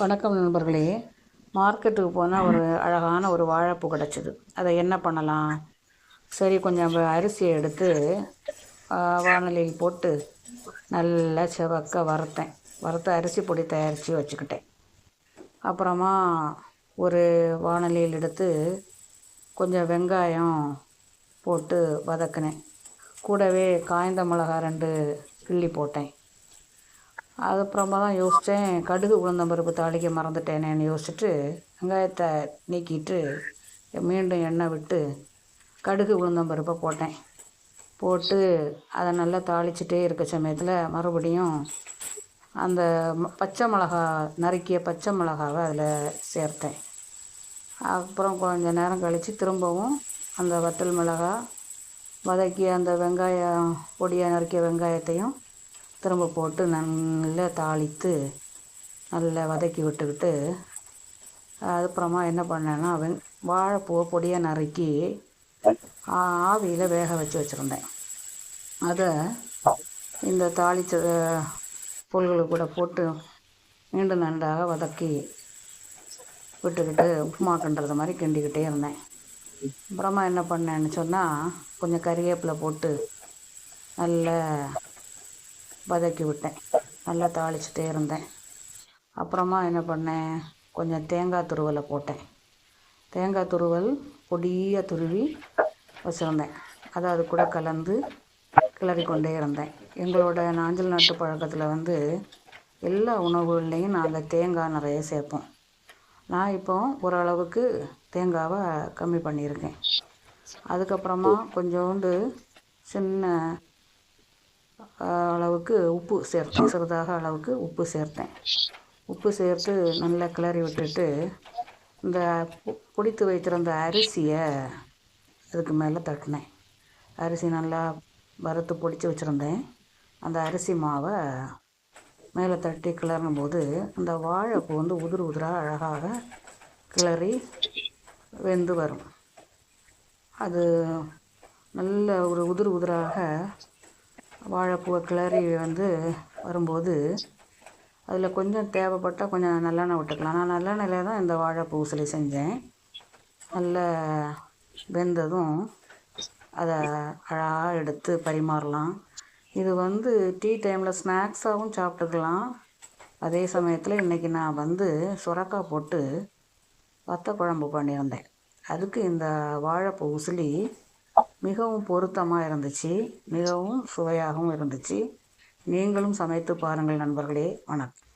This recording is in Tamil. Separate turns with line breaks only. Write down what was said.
வணக்கம் நண்பர்களே. மார்க்கெட்டுக்கு போனால் ஒரு அழகான ஒரு வாழைப்பூ கிடச்சிது. அதை என்ன பண்ணலாம்? சரி கொஞ்சம் அரிசியை எடுத்து வானொலியில் வாணலியில் போட்டு நல்லா செவக்க வறுத்தேன். வறுத்து அரிசி பொடி தயாரித்து வச்சுக்கிட்டேன். அப்புறமா ஒரு வாணலியில் எடுத்து கொஞ்சம் வெங்காயம் போட்டு வதக்கினேன். கூடவே காய்ந்த மிளகாய் ரெண்டு கிள்ளி போட்டேன். அதுக்கப்புறமா தான் யோசித்தேன் கடுகு உளுந்தம்பருப்பு தாளிக்க மறந்துட்டேனேன்னு யோசிச்சுட்டு வெங்காயத்தை நீக்கிட்டு மீண்டும் எண்ணெய் விட்டு கடுகு உளுந்தம்பருப்பை போட்டேன். போட்டு அதை நல்லா தாளிச்சிட்டே இருக்க சமயத்தில் மறுபடியும் அந்த ம- பச்சை மிளகா நறுக்கிய பச்சை மிளகாவை அதில் சேர்த்தேன். அப்புறம் கொஞ்ச நேரம் கழித்து திரும்பவும் அந்த வத்தல் மிளகா வதக்கிய அந்த வெங்காயம் பொடியாக நறுக்கிய வெங்காயத்தையும் திரும்ப போட்டு நல்லா தாளித்து நல்லா வதக்கி விட்டுக்கிட்டு அதுக்கப்புறமா என்ன பண்ணேன்னா வெங் வாழைப்பூவை பொடியாக நறுக்கி ஆவியில் வேக வச்சு வச்சுருந்தேன். அதை இந்த தாளித்த பொருள்களை கூட போட்டு மீண்டும் நன்றாக வதக்கி விட்டுக்கிட்டு உப்புமா கிண்டுறது மாதிரி கிண்டிக்கிட்டே இருந்தேன். அப்புறமா என்ன பண்ணேன்னு சொன்னால் கொஞ்சம் கறிவேப்பிலை போட்டு நல்லா வதக்கி விட்டேன். நல்லா தாளிச்சிட்டே இருந்தேன். அப்புறமா என்ன பண்ணேன்? கொஞ்சம் தேங்காய் துருவலை போட்டேன். தேங்காய் துருவல் பொடியாக துருவி வச்சுருந்தேன். அதை அது கூட கலந்து கிளறி கொண்டே இருந்தேன். எங்களோட நாஞ்சல் நாட்டு பழக்கத்தில் வந்து எல்லா உணவுகள்லேயும் நாங்கள் தேங்காய் நிறைய சேர்ப்போம். நான் இப்போ ஓரளவுக்கு தேங்காவை கம்மி பண்ணியிருக்கேன். அதுக்கப்புறமா கொஞ்சோண்டு சின்ன அளவுக்கு உப்பு சேர்த்தேன். சிறிதாக அளவுக்கு உப்பு சேர்த்தேன். உப்பு சேர்த்து நல்லா கிளறி விட்டுட்டு இந்த பொடித்து வைத்திருந்த அரிசியை அதுக்கு மேலே தட்டினேன். அரிசி நல்லா வறுத்து பொடிச்சு வச்சுருந்தேன். அந்த அரிசி மாவை மேலே தட்டி கிளறும் போது அந்த வாழைப்பூ வந்து உதிர் உதிராக அழகாக கிளறி வெந்து வரும். அது நல்ல ஒரு உதிர் உதிராக வாழைப்பூவை கிளறி வந்து வரும்போது அதில் கொஞ்சம் தேவைப்பட்டால் கொஞ்சம் நல்லெண்ணெய் விட்டுக்கலாம். நான் நல்லெண்ணெயில் தான் இந்த வாழைப்பூ உசிலி செஞ்சேன். நல்ல வெந்ததும் அதை அழகாக எடுத்து பரிமாறலாம். இது வந்து டீ டைமில் ஸ்நாக்ஸாகவும் சாப்பிட்டுக்கலாம். அதே சமயத்தில் இன்றைக்கி நான் வந்து சுரக்காய் போட்டு வத்த குழம்பு பண்ணியிருந்தேன். அதுக்கு இந்த வாழைப்பூ உசிலி மிகவும் பொருத்தமாக இருந்துச்சு மிகவும் சுவையாகவும் இருந்துச்சு. நீங்களும் சமைத்து பாருங்கள் நண்பர்களே. வணக்கம்.